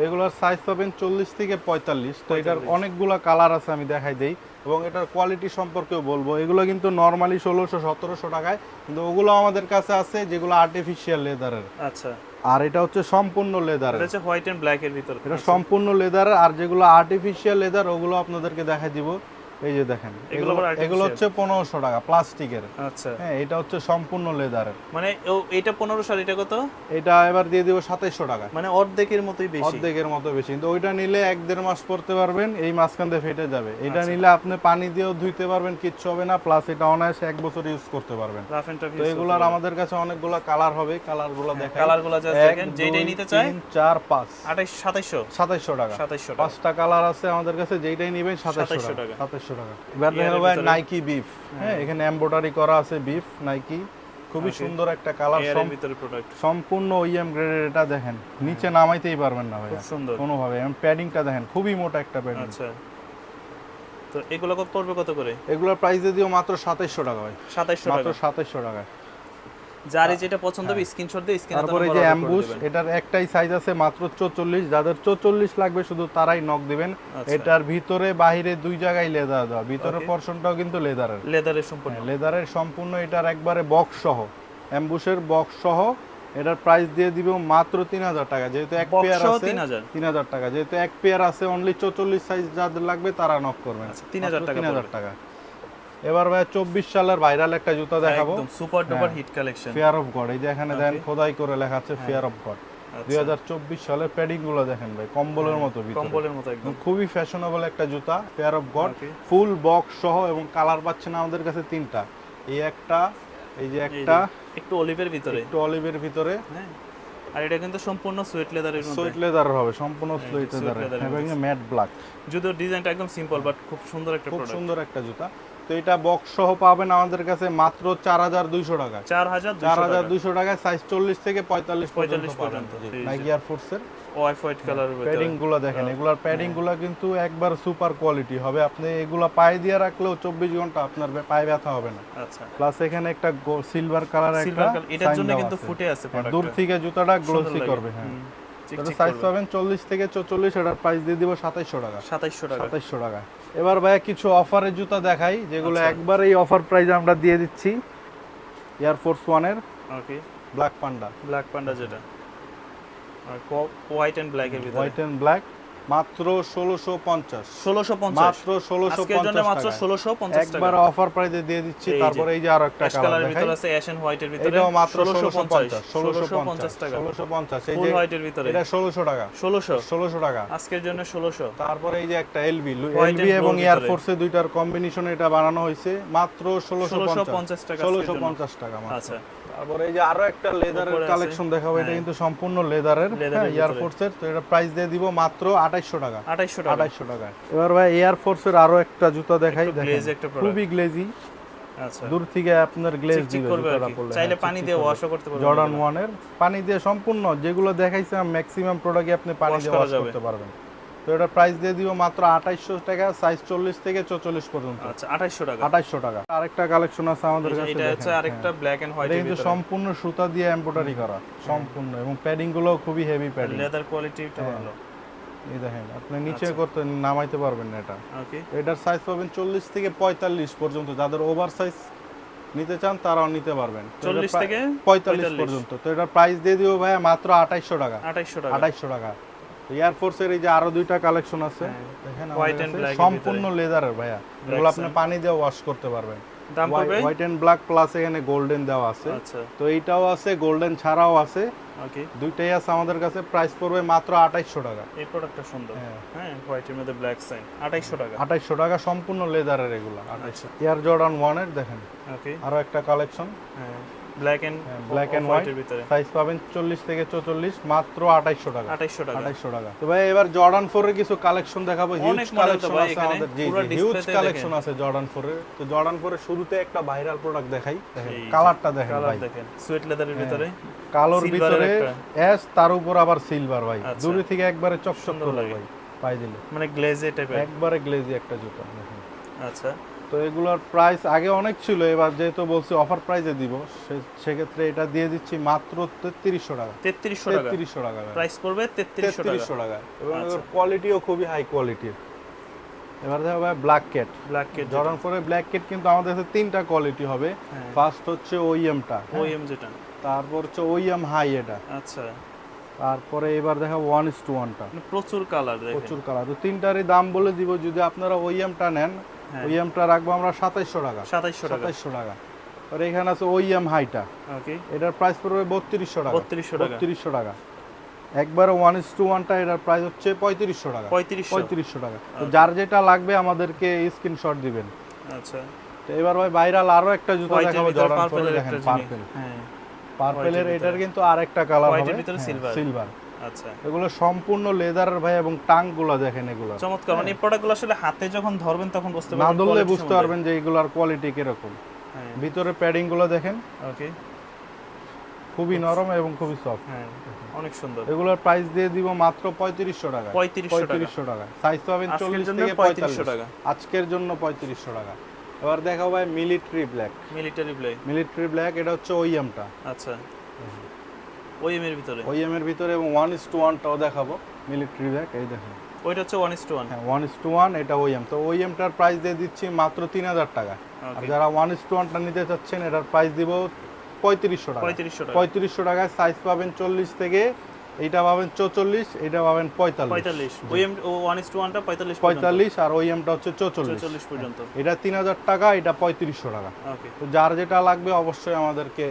S2: এগুলোর সাইজ পাবেন চল্লিশ থেকে পঁয়তাল্লিশ। তো এটার অনেকগুলো কালার আছে আমি দেখাই দিই। এবং এটার কোয়ালিটি সম্পর্কেও বলব। এগুলো কিন্তু নর্মালি ষোলোশো সতেরোশো টাকায়। কিন্তু ওগুলো আমাদের কাছে আছে যেগুলো আর্টিফিশিয়াল লেদারের
S1: আচ্ছা।
S2: আর এটা হচ্ছে সম্পূর্ণ লেদার
S1: এটা হোয়াইট এন্ড ব্ল্যাক এর ভিতরে
S2: এটা সম্পূর্ণ লেদার আর যেগুলো আর্টিফিশিয়াল লেদার ওগুলো আপনাদেরকে দেখাই দিব। এই যে দেখেন
S1: এগুলো
S2: এগুলো হচ্ছে পনেরোশো টাকা প্লাস্টিকের।
S1: আচ্ছা।
S2: হ্যাঁ এটা হচ্ছে সম্পূর্ণ লেদারের
S1: মানে এটা পনেরোশো আর এটা কত?
S2: এটা এবার দিয়ে দিব সাতাইশশো টাকা।
S1: মানে অর্ধেকের মতোই বেশি।
S2: অর্ধেকের মতো বেশি। কিন্তু ওইটা নিলে এক দেড় মাস পরতে পারবেন এই মাঝখান দিয়ে ফেটে যাবে। এটা
S1: আচ্ছা।
S2: নিলে আপনি পানি দিয়েও ধুইতে পারবেন কিচ্ছু হবে না। প্লাস এটা অনায়াসে এক বছর ইউজ করতে পারবেন। তো এগুলার আমাদের কাছে অনেকগুলো কালার হবে। কালারগুলো দেখেন।
S1: কালারগুলো যা দেখেন যেটাই নিতে চায়।
S2: তিন, চার পাঁচ।
S1: আঠাইশ সাতাইশশো।
S2: সাতাইশশো টাকা।
S1: সাতাইশশো টাকা।
S2: পাঁচটা কালার আছে আমাদের কাছে যেইটাই নেবেন সাতাইশশো
S1: 2700
S2: টাকা।
S1: টাকা।
S2: সাতাইশশো টাকা। এবার দেখা নাইকি বিফ হ্যাঁ। এখানে এমব্রয়ডারি করা আছে বিফ নাইকি খুবই সুন্দর একটা কালার
S1: ভিতরে প্রোডাক্ট
S2: সম্পূর্ণ ওইএম গ্রেডের এটা দেখেন। নিচে নামাইতেই পারবেন না ভাই
S1: সুন্দর সুন্দর।
S2: কোনোভাবে। এবং প্যাডিংটা দেখেন খুবই মোটা একটা প্যাডিং
S1: আচ্ছা। তো এগুলো কত পড়বে কত করে?
S2: এগুলোর প্রাইস দিও মাত্র সাতাইশশো টাকা ভাই।
S1: সাতাইশশো
S2: মাত্র
S1: টাকা।
S2: সাতাইশশো টাকা
S1: যারই যেটা পছন্দ হবে স্ক্রিনশট দিয়ে স্ক্রিনে
S2: তারপরে যে অ্যাম্বুশ এটার একটাই সাইজ আছে মাত্র চৌচল্লিশ। যাদের চৌচল্লিশ লাগবে শুধু তারাই নক দিবেন।
S1: আচ্ছা।
S2: এটার ভিতরে বাহিরে দুই জায়গায় লেদার দেওয়া। ভিতরের. পর্শনটাও কিন্তু লেদারের
S1: লেদারের সম্পূর্ণ।
S2: লেদারের সম্পূর্ণ এটার একবারে বক্স সহ। অ্যাম্বুশের বক্স সহ এটার প্রাইস দিয়ে দিব মাত্র তিন হাজার টাকা। যেহেতু এক পেয়ার আছে
S1: 3000
S2: তিন হাজার টাকা। যেহেতু এক পেয়ার আছে অনলি চৌচল্লিশ সাইজ যাদের লাগবে তারা নক করবেন।
S1: আচ্ছা, 3000 টাকা
S2: তিন হাজার। টাকা। এবার ভাই চব্বিশ সালের ভাইরাল একটা জুতা দেখাবো।
S1: সুপার ডুপার
S2: হ্যাঁ।
S1: Hit collection
S2: fear of god এই যে এখানে দেখেন
S1: হ্যাঁ।
S2: খোদাই করে লেখা আছে ফেয়ার অফ গড দুই হাজার চব্বিশ সালের প্যাডিংগুলো দেখেন ভাই কম্বলের মতো
S1: কম্বলের মতো একদম।
S2: খুবই ফ্যাশনেবল একটা জুতা fear of
S1: god
S2: full box সহ এবং কালার পাচ্ছেন আমাদের কাছে তিনটা। এই একটা এই যে একটা
S1: একটু অলিভের ভিতরে।
S2: একটু অলিভের ভিতরে।
S1: হ্যাঁ। আর এটা কিন্তু সম্পূর্ণ সুয়েট লেদারের মধ্যে।
S2: লেদার হবে সম্পূর্ণ সুইট
S1: suede
S2: লেদার এবং ম্যাট ব্ল্যাক
S1: যদিও ডিজাইনটা একদম সিম্পল বাট খুব সুন্দর একটা
S2: খুব সুন্দর একটা জুতা। তো এটা বক্স সহ পাবেন আমাদের কাছে মাত্র চার হাজার দুইশো টাকা।
S1: চার হাজার
S2: চার হাজার দুইশো টাকায় সাইজ চল্লিশ থেকে পঁয়তাল্লিশ
S1: 45
S2: পর্যন্ত নাইকি
S1: জি।
S2: এয়ার ফোর্সের
S1: অফ হোয়াইট কালারের
S2: প্যাডিংগুলো দেখেন এগুলার প্যাডিংগুলো কিন্তু একবার সুপার কোয়ালিটি হবে। আপনি এগুলা পায়ে দিয়ে রাখলেও চব্বিশ ঘণ্টা আপনার পায়ে ব্যথা হবে না।
S1: আচ্ছা।
S2: প্লাস এখানে একটা সিলভার কালার একটা
S1: এটার জন্য কিন্তু ফুটে আছে
S2: হ্যাঁ, দূর থেকে জুতাটা গ্লোসি করবে হ্যাঁ। সাইজ পাবেন চল্লিশ থেকে চল্লিশ এটার প্রাইস দিয়ে দিব সাতাইশশো টাকা।
S1: সাতাইশশো টাকা।
S2: সাতাইশশো টাকা। এবার ভাইয়া কিছু অফারের জুতা দেখাই যেগুলো
S1: একবার
S2: এই অফার প্রাইস আমরা দিয়ে দিচ্ছি। এয়ার ফোর্স ওয়ানের
S1: okay
S2: black panda
S1: black panda যেটা। আর হোয়াইট অ্যান্ড ব্ল্যাক এর ভিতরে।
S2: হোয়াইট এন্ড ব্ল্যাক মাত্র ষোলোশো পঞ্চাশ।
S1: ষোলোশো পঞ্চাশ।
S2: মাত্র ষোলোশো
S1: আজকের জন্য
S2: পঞ্চাশ
S1: মাত্র
S2: টাকা
S1: ষোলোশো পঞ্চাশ টাকা।
S2: একবার অফার প্রাইসে দিয়ে দিচ্ছি
S1: এই
S2: তারপরে এই যে আরও একটা কালার
S1: ভিতরে আছে অ্যাশ এন্ড হোয়াইটের ভিতরে।
S2: এটাও মাত্র
S1: ষোলোশো
S2: ষোলোশো
S1: পঞ্চাশ
S2: পঞ্চাশ ষোলোশো
S1: ষোলোশো
S2: পঞ্চাশ
S1: পঞ্চাশ টাকা।
S2: ষোলোশো পঞ্চাশ এই যে
S1: হোয়াইটের ভিতরে।
S2: এটা ষোলোশো টাকা। টাকা।
S1: আজকের জন্য ষোলোশো।
S2: তারপরে এই যে একটা এলবি এলবি এবং এয়ার। ফোর্সে দুইটার কম্বিনেশন এটা বানানো হয়েছে। মাত্র ষোলোশো
S1: ষোলোশো
S2: পঞ্চাশ
S1: পঞ্চাশ টাকা আজকের
S2: ষোলোশো
S1: জন্য।
S2: পঞ্চাশ টাকা মাত্র।
S1: আচ্ছা।
S2: তারপরে এই যে আরও একটা লেদারের কালেকশন দেখাবো এটা
S1: হ্যাঁ।
S2: কিন্তু সম্পূর্ণ লেদারের
S1: Leather এর
S2: এয়ার ফোর্সের তো এটা প্রাইস দিয়ে দিব মাত্র আঠাইশশো টাকা।
S1: আঠাইশশো টাকা।
S2: আঠাইশশো টাকা। এবার ভাই এয়ার ফোর্সের আরও একটা জুতা দেখাই দেখেন। খুবই গ্লেজি
S1: আচ্ছা।
S2: দূর থেকে আপনার গ্লেজ দিবে।
S1: চাইলে
S2: হ্যাঁ,
S1: পানি দিয়ে ওয়াশও করতে পারবেন।
S2: জর্ডান
S1: এগুলো।
S2: ওয়ানের পানি দিয়ে সম্পূর্ণ যেগুলো দেখাইছে ম্যাক্সিমাম প্রোডাক্টই আপনি পানি দিয়ে ওয়াশ করতে পারবেন। তো এটা প্রাইস দিয়ে দিব মাত্র আঠাইশশো টাকা সাইজ চল্লিশ থেকে চল্লিশ পর্যন্ত।
S1: আচ্ছা আঠাইশশো টাকা।
S2: আঠাইশশো টাকা। আরেকটা কালেকশন আছে আমাদের কাছে
S1: এটা হচ্ছে আরেকটা। ব্ল্যাক এন্ড
S2: এটা
S1: হোয়াইটের
S2: কিন্তু সম্পূর্ণ সুতা দিয়ে এমব্রয়ডারি করা সম্পূর্ণ। এবং প্যাডিংগুলো খুবই হেভি প্যাডিং
S1: লেদার কোয়ালিটিটা। ভালো।
S2: এই দেখেন আপনি নিচে
S1: আচ্ছা।
S2: করতে নামাইতে পারবেন না এটা। এটার সাইজ পাবেন চল্লিশ থেকে পঁয়তাল্লিশ পর্যন্ত। যাদের ওভার সাইজ নিতে চান তারাও নিতে পারবেন।
S1: চল্লিশ থেকে
S2: পঁয়তাল্লিশ পর্যন্ত। তো এটার প্রাইস দিয়ে দিব ভাইয়া মাত্র আঠাইশশো টাকা।
S1: আঠাইশশো টাকা।
S2: আঠাইশশো টাকা। এয়ার ফোর্সের এই যে আরও দুইটা কালেকশন আছে
S1: হ্যাঁ।
S2: দেখেন
S1: এর
S2: সম্পূর্ণ লেদারের ভাইয়া। এগুলো আপনি পানি দিয়ে ওয়াশ করতে পারবেন।
S1: দাম পড়বে?
S2: হোয়াইট এন্ড ব্ল্যাক প্লাস এখানে গোল্ডেন দেওয়া আছে।
S1: আচ্ছা।
S2: তো এইটাও আছে গোল্ডেন ছাড়াও আছে।
S1: ওকে
S2: দুইটাই আছে আমাদের কাছে প্রাইস পড়বে মাত্র আঠাইশশো টাকা।
S1: এই প্রোডাক্টটা সুন্দর।
S2: হ্যাঁ।
S1: হ্যাঁ হোয়াইটের মধ্যে ব্ল্যাক সাইন আঠাইশশো টাকা।
S2: আঠাইশশো টাকা সম্পূর্ণ লেদারের এগুলো।
S1: আচ্ছা।
S2: এয়ার জর্ডান ওয়ানের দেখেন।
S1: ওকে
S2: আরও একটা কালেকশন
S1: হ্যাঁ। Black and
S2: black and white
S1: ভিতরে।
S2: সাইজ পাবেন চল্লিশ থেকে চল্লিশ মাত্র আঠাইশশো টাকা।
S1: 2800 টাকা।
S2: আঠাইশশো টাকা। তো ভাই এবার জর্ডান ফোর এর কিছু কালেকশন দেখাবো। হিউজ কালেকশন আছে আমাদের। জি হিউজ কালেকশন আছে জর্ডান ফোর এর। তো জর্ডান ফোর এর শুরুতে একটা ভাইরাল প্রোডাক্ট দেখাই। কালারটা দেখেন ভাই।
S1: দেখেন। সুয়েট লেদারের ভিতরে।
S2: কালোর ভিতরে। অ্যাশ তার উপর আবার সিলভার ভাই।
S1: আচ্ছা।
S2: দূরে থেকে একবারে চকচক
S1: লাগে।
S2: ভাই। পাই দিলে।
S1: মানে গ্লেজে টাইপের
S2: একবারে গ্লেজি একটা জুতা
S1: আচ্ছা।
S2: তো এগুলোর প্রাইস আগে অনেক ছিল এবার যেহেতু বলছি অফার প্রাইসে দিব সেক্ষেত্রে এটা দিয়ে দিচ্ছি মাত্র তেত্রিশশো টাকা।
S1: 3300 টাকা।
S2: তেত্রিশশো টাকা
S1: প্রাইস পড়বে 3300 টাকা।
S2: তেত্রিশশো টাকা। এবং
S1: আচ্ছা।
S2: কোয়ালিটিও খুবই হাই কোয়ালিটির এবার দেখো ভাই black cat
S1: black cat
S2: Jordan ফোরে ব্ল্যাক ক্যাট কিন্তু আমাদের কাছে তিনটা কোয়ালিটি হবে।
S1: হ্যাঁ।
S2: ফার্স্ট হচ্ছে ওইএমটা
S1: ওএম যেটা।
S2: তারপর হচ্ছে ওইএম হাই এটা।
S1: আচ্ছা।
S2: তারপরে এবার দেখা ওয়ান ইস টু। ওয়ানটা
S1: প্রচুর কালার
S2: প্রচুর কালার তো তিনটারই দাম বলে দিব যদি আপনারা ওইএমটা নেন
S1: হ্যাঁ।
S2: ওইএমটা রাখব আমরা সাতাইশশো টাকা।
S1: 2700 টাকা।
S2: সাতাইশশো টাকা। আর এখানে আছে ওইএম হাইটা।
S1: ওকে
S2: এটার প্রাইস পড়বে বত্রিশশো টাকা।
S1: 3200 টাকা।
S2: বত্রিশশো টাকা। একবারে ওয়ান ইস টু ওয়ানটা এটার প্রাইস হচ্ছে পঁয়ত্রিশশো টাকা।
S1: 3500
S2: পঁয়ত্রিশশো টাকা। তো যার যেটা লাগবে আমাদেরকে স্ক্রিনশট দিবেন।
S1: আচ্ছা।
S2: তো এবার ভাই ভাইরাল আরও একটা জুতো দেখাবো জর্ডান দেখেন
S1: একটা জিনিস। হ্যাঁ।
S2: পার্পলের এটার। কিন্তু আরেকটা কালার
S1: White-এর
S2: হবে।
S1: ভিতরে silver।
S2: সিলভার
S1: আচ্ছা।
S2: এগুলো সম্পূর্ণ লেদারের ভাই এবং টাংগুলো দেখেন এগুলো।
S1: চমৎকার মানে এই প্রোডাক্টগুলো আসলে হাতে যখন ধরবেন তখন বুঝতে
S2: না
S1: পারবেন
S2: ধরলে
S1: quality
S2: বুঝতে পারবেন যে এগুলার কোয়ালিটি কীরকম।
S1: হ্যাঁ।
S2: ভিতরে প্যাডিংগুলো দেখেন।
S1: ওকে
S2: খুবই নরম এবং খুবই সফট
S1: হ্যাঁ অনেক সুন্দর।
S2: এগুলোর প্রাইস দিয়ে দিব মাত্র পঁয়ত্রিশশো টাকা।
S1: 3500 টাকা।
S2: সাইজ পাবেন
S1: আজকের
S2: চল্লিশ
S1: জন্য
S2: থেকে
S1: 3500 টাকা।
S2: আজকের জন্য পঁয়ত্রিশশো টাকা। এবার দেখাও ভাই military black
S1: military blade
S2: military black এটা হচ্ছে ওইএমটা
S1: আচ্ছা। ওএম এর ভিতরে?
S2: ওইএম এর ভিতরে এবং ওয়ান ইস টু ওয়ানটাও দেখাবো মিলিটারি ব্ল্যাক এই দেখেন
S1: ওইটা হচ্ছে 1:1
S2: হ্যাঁ ওয়ান ইস টু ওয়ান এটা ওইএম তো ওইএমটার প্রাইস দিয়ে দিচ্ছি মাত্র তিন হাজার টাকা। আর যারা ওয়ান ইস টু ওয়ানটা নিতে চাচ্ছেন এটার প্রাইস দিব পঁয়ত্রিশশো টাকা।
S1: 3500 টাকা।
S2: পঁয়ত্রিশশো টাকায় সাইজ পাবেন চল্লিশ থেকে এইটা পাবেন চৌচল্লিশ এটা পাবেন পঁয়তাল্লিশ।
S1: 45 ওএম ও 1:1 টা 45
S2: পঁয়তাল্লিশ আর ওইএমটা হচ্ছে চৌচল্লিশ।
S1: 44 পর্যন্ত।
S2: এটা তিন হাজার টাকা এটা পঁয়ত্রিশশো টাকা। তো যার যেটা লাগবে অবশ্যই আমাদেরকে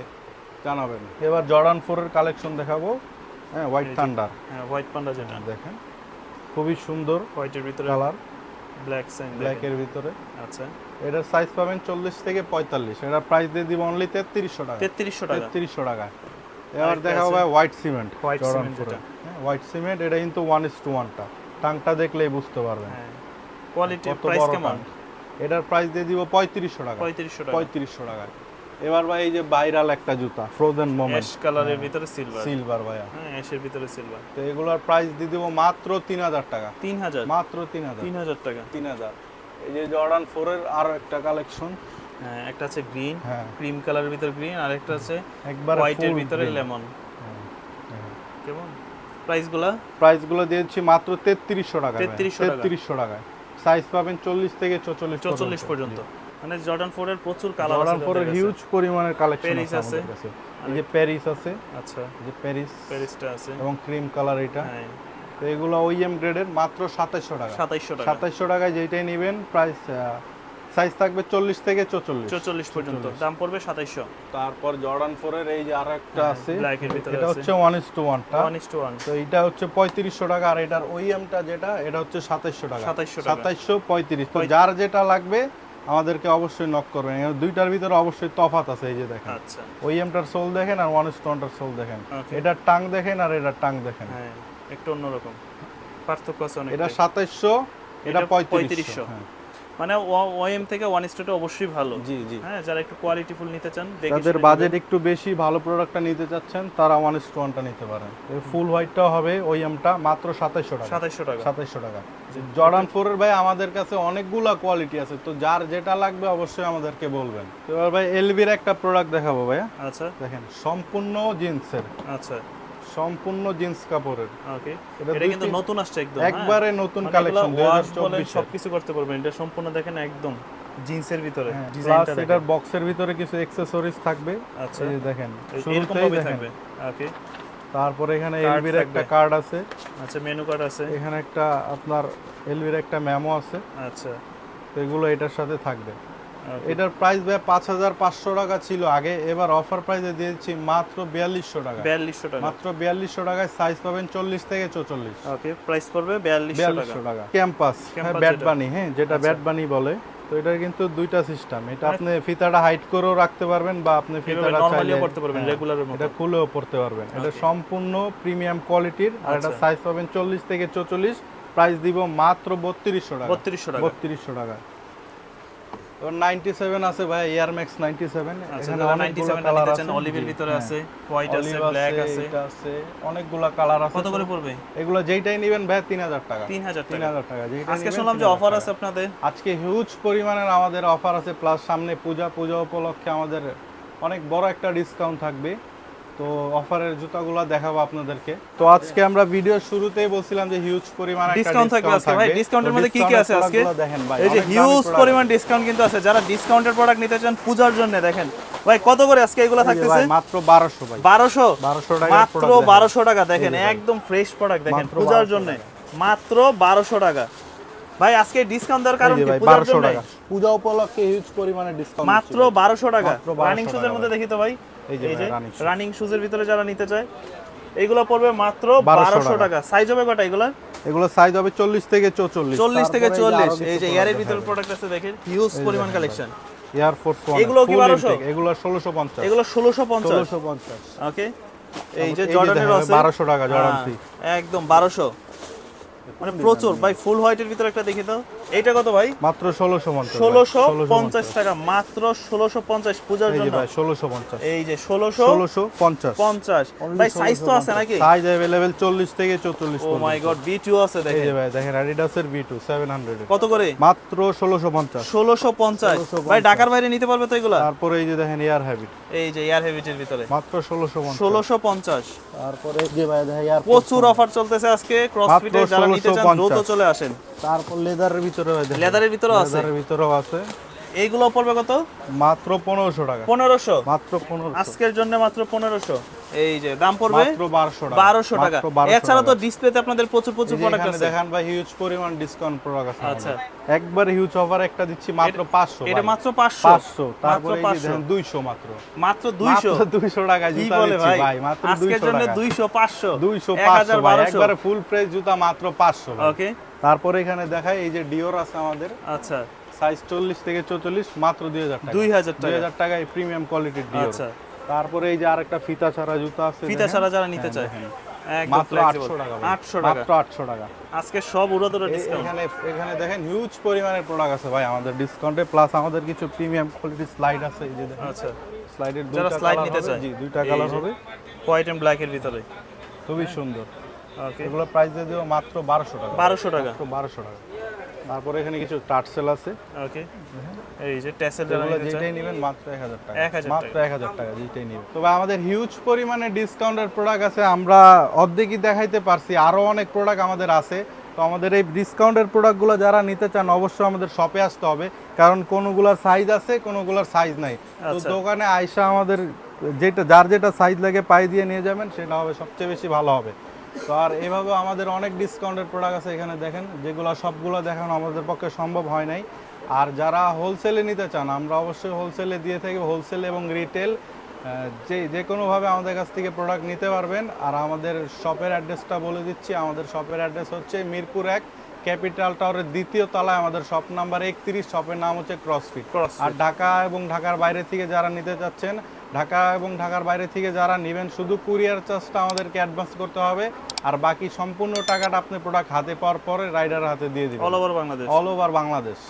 S2: জানাবেন। এবার জর্ডান ফোরের কালেকশন দেখাবো। হ্যাঁ হোয়াইট থান্ডার
S1: হ্যাঁ হোয়াইট পান্ডা যেটা।
S2: দেখেন খুবই সুন্দর
S1: হোয়াইটের ভিতরে
S2: কালার
S1: ব্ল্যাক সাইন
S2: ব্ল্যাকের ভিতরে।
S1: আচ্ছা।
S2: এটার সাইজ পাবেন চল্লিশ থেকে পঁয়তাল্লিশ। এটার প্রাইস দিয়ে দিব অনলি তেত্রিশশো টাকা।
S1: 3300 টাকা।
S2: তেত্রিশশো টাকা। এবার দেখা হবে white cement
S1: White
S2: Jordan
S1: cement
S2: হ্যাঁ হোয়াইট সিমেন্ট এটা কিন্তু ওয়ান ইস টু। ওয়ানটা টাংটা দেখলেই বুঝতে পারবেন।
S1: হ্যাঁ কোয়ালিটি প্রাইস কেমন?
S2: এটার প্রাইস দিয়ে দিব পঁয়ত্রিশশো টাকা।
S1: 3500 টাকা।
S2: পঁয়ত্রিশশো টাকা এবার ভাই এই যে ভাইরাল একটা জুতা ফ্রোজেন মোমেন্ট
S1: অ্যাশ কালারের ভিতরে সিলভার
S2: সিলভার ভাইয়া।
S1: হ্যাঁ অ্যাশের ভিতরে সিলভার
S2: তো এগুলোর প্রাইস দিয়ে দিব মাত্র তিন হাজার টাকা।
S1: 3000
S2: মাত্র তিন হাজার।
S1: 3000 টাকা।
S2: তিন হাজার। এই যে জর্ডান ফোরের আরও একটা কালেকশন
S1: হ্যাঁ একটা আছে গ্রিন
S2: হ্যাঁ।
S1: ক্রিম কালারের ভিতরে গ্রিন আর একটা আছে
S2: একবার
S1: হোয়াইটের ভিতরে লেমন কেমন? প্রাইসগুলা
S2: প্রাইসগুলো দিয়েছি মাত্র তেত্রিশশো টাকা
S1: 3300 টাকা।
S2: টাকায়। সাইজ পাবেন চল্লিশ থেকে চল্লিশ
S1: 44 পর্যন্ত। মানে জর্ডান 4 এর প্রচুর কালার
S2: জর্ডান
S1: আছে
S2: ফোরের
S1: কাছে।
S2: হিউজ পরিমাণের কালেকশন
S1: প্যারিস
S2: আছে এই যে প্যারিস আছে।
S1: আচ্ছা।
S2: যে প্যারিস
S1: প্যারিসটা আছে।
S2: এবং ক্রিম কালার এটা।
S1: হ্যাঁ।
S2: তো এগুলো ওইএম গ্রেডের মাত্র সাতাইশশো টাকা।
S1: 2700 টাকা।
S2: সাতাইশশো টাকায় যেটাই নেবেন প্রাইস সাইজ থাকবে চল্লিশ থেকে চল্লিশ
S1: 44 পর্যন্ত। দাম পড়বে 2700
S2: তারপর জর্ডান ফোরের এই যে আরও একটা আছে
S1: ব্ল্যাক এর ভিতরে
S2: এটা হচ্ছে ওয়ান ইস টু। ওয়ানটা
S1: 1:1
S2: তো এটা হচ্ছে পঁয়ত্রিশশো টাকা আর এটার ওইএমটা যেটা এটা হচ্ছে সাতাইশশো টাকা।
S1: 2700 টাকা।
S2: সাতাইশশো পঁয়ত্রিশ। তো যার যেটা লাগবে আমাদেরকে অবশ্যই নক করবেন। দুইটার ভিতরে অবশ্যই তফাত আছে এই যে দেখেন।
S1: ওই
S2: এমটার সোল দেখেন আর ওয়ান স্টোনটার সোল দেখেন।
S1: Okay.
S2: এটার টাং দেখেন আর এটার টাং দেখেন।
S1: হ্যাঁ একটু অন্যরকম। পার্থক্য আছে
S2: এটা সাতাইশশো এটা পঁয়ত্রিশশো।
S1: 3500 মানে ওএম থেকে ওয়ান স্টোটা অবশ্যই ভালো।
S2: জি জি।
S1: হ্যাঁ যারা একটু কোয়ালিটি ফুল নিতে চান
S2: যাদের বাজেট একটু বেশি ভালো প্রোডাক্টটা নিতে চাচ্ছেন তারা ওয়ান স্টোনটা নিতে পারেন। ফুল হোয়াইটটাও হবে ওইএমটা মাত্র সাতাইশশো টাকা।
S1: 2700 টাকা।
S2: সাতাইশশো টাকা। জর্ডান ফোরের ভাই আমাদের কাছে অনেকগুলা কোয়ালিটি আছে তো যার যেটা লাগবে অবশ্যই আমাদেরকে বলবেন। এবার ভাই এলবির একটা প্রোডাক্ট দেখাবো ভাইয়া।
S1: আচ্ছা।
S2: দেখেন সম্পূর্ণ জিন্সের।
S1: আচ্ছা।
S2: সম্পূর্ণ জিন্স কাপড়ের।
S1: ওকে
S2: এটা
S1: কিন্তু নতুন আসছে একদম হ্যাঁ?
S2: একবারে নতুন
S1: মানে
S2: কালেকশন
S1: বলেন,
S2: চব্বিশ
S1: সবকিছু করতে পারবেন। এটা সম্পূর্ণ দেখেন একদম জিন্সের ভিতরে
S2: প্লাস
S1: ডিজাইনটা
S2: হ্যাঁ, এটার বক্সের ভিতরে কিছু অ্যাক্সেসরিজ থাকবে।
S1: আচ্ছা।
S2: এই দেখেন শুরুতেই
S1: থাকবে। ওকে
S2: তারপরে এখানে এলবির একটা কার্ড আছে।
S1: আচ্ছা মেনু কার্ড আছে।
S2: এখানে একটা আপনার এলবির একটা মেমো আছে।
S1: আচ্ছা।
S2: তো এগুলো এটার সাথে থাকবে। এটার প্রাইস ভাই পাঁচ হাজার পাঁচশো টাকা ছিল আগে এবার অফার প্রাইসে দিয়েছি মাত্র বিয়াল্লিশশো টাকা।
S1: 4200 টাকা।
S2: মাত্র বিয়াল্লিশশো টাকায় সাইজ পাবেন চল্লিশ থেকে চৌচল্লিশ।
S1: ওকে প্রাইস পড়বে 4200 টাকা।
S2: বিয়াল্লিশশো টাকা। ক্যাম্পাস হ্যাঁ ব্যাট বানি হ্যাঁ যেটা
S1: আচ্ছা।
S2: ব্যাট বানি বলে। তো এটার কিন্তু দুইটা সিস্টেম এটা আপনি ফিতাটা হাইট করেও রাখতে পারবেন বা আপনি ফিতাটা চাইলে
S1: পড়তে পারবেন
S2: হ্যাঁ,
S1: রেগুলারের মতো।
S2: এটা খুলেও পড়তে পারবেন। এটা সম্পূর্ণ প্রিমিয়াম কোয়ালিটির আর এটা
S1: আচ্ছা।
S2: সাইজ পাবেন চল্লিশ থেকে চৌচল্লিশ। প্রাইস দিব মাত্র বত্রিশশো টাকা।
S1: বত্রিশশো টাকা।
S2: বত্রিশশো টাকা। এবার নাইনটি সেভেন আছে ভাই এয়ার ম্যাক্স নাইনটি সেভেন
S1: আচ্ছা 97 টা নিতে অলিভের ভিতরে আছে হোয়াইট আছে ব্ল্যাক আছে
S2: এটা আছে অনেকগুলা কালার আছে।
S1: কত করে পড়বে?
S2: এগুলো যেইটাই নেবেন ভাই তিন হাজার টাকা।
S1: 3000
S2: তিন
S1: টাকা।
S2: হাজার টাকা যেইটা
S1: আজকে শুনলাম যে অফার আছে আপনাদের।
S2: আজকে হিউজ পরিমাণের আমাদের অফার আছে প্লাস সামনে পূজা পূজা উপলক্ষে আমাদের অনেক বড় একটা ডিসকাউন্ট থাকবে। তো অফারের জুতাগুলো দেখাবো আপনাদেরকে। তো আজকে আমরা ভিডিও শুরুতেই বলছিলাম যে হিউজ পরিমাণে
S1: ডিসকাউন্ট থাকবে আজকে ভাই। ডিসকাউন্টের মধ্যে কি কি আছে আজকে?
S2: দেখেন ভাই।
S1: এই যে হিউজ পরিমাণ ডিসকাউন্ট কিন্তু আছে। যারা ডিসকাউন্টের প্রোডাক্ট নিতে চান পূজার জন্য দেখেন। ভাই কত করে আজকে এগুলো থাকতেছে?
S2: মাত্র 1200 ভাই।
S1: 1200
S2: 1200 টাকা
S1: মাত্র 1200 টাকা দেখেন একদম ফ্রেশ প্রোডাক্ট দেখেন পূজার জন্য। মাত্র 1200 টাকা। ভাই আজকে ডিসকাউন্ট দেওয়ার কারণ কি? পূজার জন্য?
S2: টাকা। পূজা উপলক্ষে হিউজ পরিমাণে ডিসকাউন্ট
S1: মাত্র 1200 টাকা।
S2: মাত্র 1200
S1: রানিং শুজের মধ্যে দেখি তো ভাই।
S2: এই যে।
S1: রানিং শুজের ভিতরে যারা নিতে চায় এগুলো পড়বে মাত্র
S2: 1200
S1: 1200 টাকা। সাইজ হবে কটা এগুলো?
S2: এগুলো সাইজ হবে 40 থেকে 44
S1: 40 থেকে
S2: তারপরে এই যে আরও
S1: 40 এই যে
S2: product
S1: ভিতরে প্রোডাক্ট আছে দেখেন। হিউজ পরিমাণ কালেকশন
S2: এয়ার ফোর্স
S1: এগুলো কি 1200?
S2: এগুলো 1650
S1: এগুলো 1650
S2: 1650
S1: ওকে এই যে জর্ডানের আছে
S2: 1200 টাকা জর্ডান
S1: হ্যাঁ,
S2: থ্রি
S1: একদম 1200 মানে প্রচুর। ভাই ফুল হোয়াইটের ভিতরে একটা দেখি তো। এইটা কত ভাই?
S2: মাত্র ষোলোশো
S1: ষোলোশো পঞ্চাশ। টাকা মাত্র ষোলোশো
S2: পঞ্চাশ পূজার
S1: জন্য।
S2: ভাই ষোলোশো পঞ্চাশ।
S1: এই যে ষোলোশো
S2: ষোলোশো পঞ্চাশ। পঞ্চাশ।
S1: ভাই সাইজ তো আছে নাকি?
S2: সাইজ অ্যাভেলেবেল চল্লিশ থেকে চৌচল্লিশ
S1: oh my god B two
S2: আছে
S1: দেখেন।
S2: ভাই দেখেন অ্যাডিডাসের বি টু সেভেন হান্ড্রেড
S1: কত করে?
S2: মাত্র ষোলোশো
S1: পঞ্চাশ। ষোলোশো পঞ্চাশ। ভাই ঢাকার বাইরে নিতে পারবে তো এগুলো?
S2: তারপরে এই যে দেখেন এয়ার হ্যাবিট
S1: এই যে এয়ার হ্যাবিটের ভিতরে।
S2: মাত্র ষোলোশো
S1: ষোলোশো
S2: পঞ্চাশ। তারপরে যে ভাই দেখেন
S1: প্রচুর অফার চলতেছে আজকে ক্রসফিটে যারা নিতে চান দ্রুত চলে আসেন।
S2: তারপর লেদারের ভিতরে
S1: লেদারের ভিতরেও আছে?
S2: লেদারের ভিতরেও আছে।
S1: এইগুলো পড়বে কত?
S2: মাত্র পনেরোশো টাকা।
S1: পনেরোশো?
S2: মাত্র পনেরো
S1: আজকের জন্য মাত্র পনেরোশো। এই যে দাম পড়বে
S2: মাত্র 1200 টাকা।
S1: বারোশো টাকা। এছাড়া তো ডিসপ্লেতে আপনাদের প্রচুর প্রচুর প্রোডাক্ট আছে।
S2: দেখান ভাই হিউজ পরিমাণ ডিসকাউন্ট প্রোডাক্ট আছে
S1: আচ্ছা।
S2: একবার হিউজ অফার একটা দিচ্ছি মাত্র 500
S1: এটা মাত্র পাঁচশো।
S2: 500 তারপরে এই দেখেন 200 মাত্র।
S1: মাত্র দুইশো?
S2: মাত্র 200 টাকা জুতা দিচ্ছি
S1: ভাই?
S2: মাত্র
S1: আজকের
S2: 200
S1: জন্য
S2: টাকা।
S1: দুইশো পাঁচশো।
S2: 200
S1: এক হাজার
S2: 500 ভাই একবারে ফুল প্রাইস জুতা মাত্র 500 ভাই।
S1: ওকে
S2: তারপরে এখানে দেখাই এই যে ডিওর আছে আমাদের।
S1: আচ্ছা।
S2: সাইজ 40 থেকে 44 মাত্র 2000 টাকা।
S1: দুই হাজার টাকা।
S2: 2000 টাকায় প্রিমিয়াম কোয়ালিটির ডিওর
S1: আচ্ছা।
S2: তারপরে এই যে আরেকটা ফিতা ছাড়া জুতা আছে
S1: ফিতা। ছাড়া যারা নিতে
S2: হ্যাঁ,
S1: চায়।
S2: মাত্র
S1: flexible।
S2: 800 টাকা ভাই।
S1: 800 টাকা।
S2: মাত্র 800 টাকা।
S1: আজকে সব ডিসকাউন্ট
S2: এখানে এখানে দেখেন হিউজ পরিমাণের প্রোডাক্ট আছে ভাই আমাদের ডিসকাউন্টে প্লাস আমাদের কিছু প্রিমিয়াম কোয়ালিটির স্লাইড আছে এই যে দেখেন।
S1: আচ্ছা।
S2: স্লাইডের
S1: slide
S2: কালার
S1: নিতে।
S2: জি দুইটা কালার হবে।
S1: হোয়াইট এন্ড ব্ল্যাক এর ভিতরে।
S2: খুবই সুন্দর।
S1: ওকে
S2: এগুলো প্রাইস দিয়ে দেবো মাত্র 1200 টাকা।
S1: টাকা।
S2: মাত্র 1200 টাকা। তারপরে এখানে কিছু টার্সেল আছে।
S1: ওকে এই যে টেসেল
S2: যেটাই নেবেন মাত্র 1000 টাকা।
S1: 1000
S2: মাত্র 1000 টাকা যেটাই নেবেন। তবে আমাদের হিউজ পরিমাণে ডিসকাউন্টের প্রোডাক্ট আছে আমরা অর্ধেকই দেখাইতে পারছি আরও অনেক প্রোডাক্ট আমাদের আছে। তো আমাদের এই ডিসকাউন্টের প্রোডাক্টগুলো যারা নিতে চান অবশ্যই আমাদের শপে আসতে হবে কারণ কোনোগুলোর সাইজ আছে কোনোগুলোর সাইজ নাই। তো
S1: আচ্ছা।
S2: দোকানে আইসা আমাদের যেটা যার যেটা সাইজ লাগে পাই দিয়ে নিয়ে যাবেন সেটা হবে সবচেয়ে বেশি ভালো হবে। তো আর এভাবে আমাদের অনেক ডিসকাউন্টের প্রোডাক্ট আছে এখানে দেখেন যেগুলো সবগুলো দেখানো আমাদের পক্ষে সম্ভব হয় নাই। আর যারা হোলসেলে নিতে চান আমরা অবশ্যই হোলসেলে দিয়ে থাকি। হোলসেল এবং রিটেল যে যে কোনোভাবে আমাদের কাছ থেকে প্রোডাক্ট নিতে পারবেন। আর আমাদের শপের অ্যাড্রেসটা বলে দিচ্ছি। আমাদের শপের অ্যাড্রেস হচ্ছে মিরপুর এক ক্যাপিটাল টাওয়ারের দ্বিতীয় তলায় আমাদের শপ নাম্বার একত্রিশ শপের নাম হচ্ছে ক্রসফিট আর ঢাকা এবং ঢাকার বাইরে থেকে যারা নিতে চাচ্ছেন ঢাকা এবং ঢাকার বাইরে থেকে যারা নেবেন শুধু কুরিয়ার চার্জটা আমাদেরকে অ্যাডভান্স করতে হবে। আর বাকি সম্পূর্ণ টাকাটা আপনি প্রোডাক্ট হাতে পাওয়ার পরে রাইডার হাতে দিয়ে দিবেন।
S1: All over Bangladesh
S2: all over Bangladesh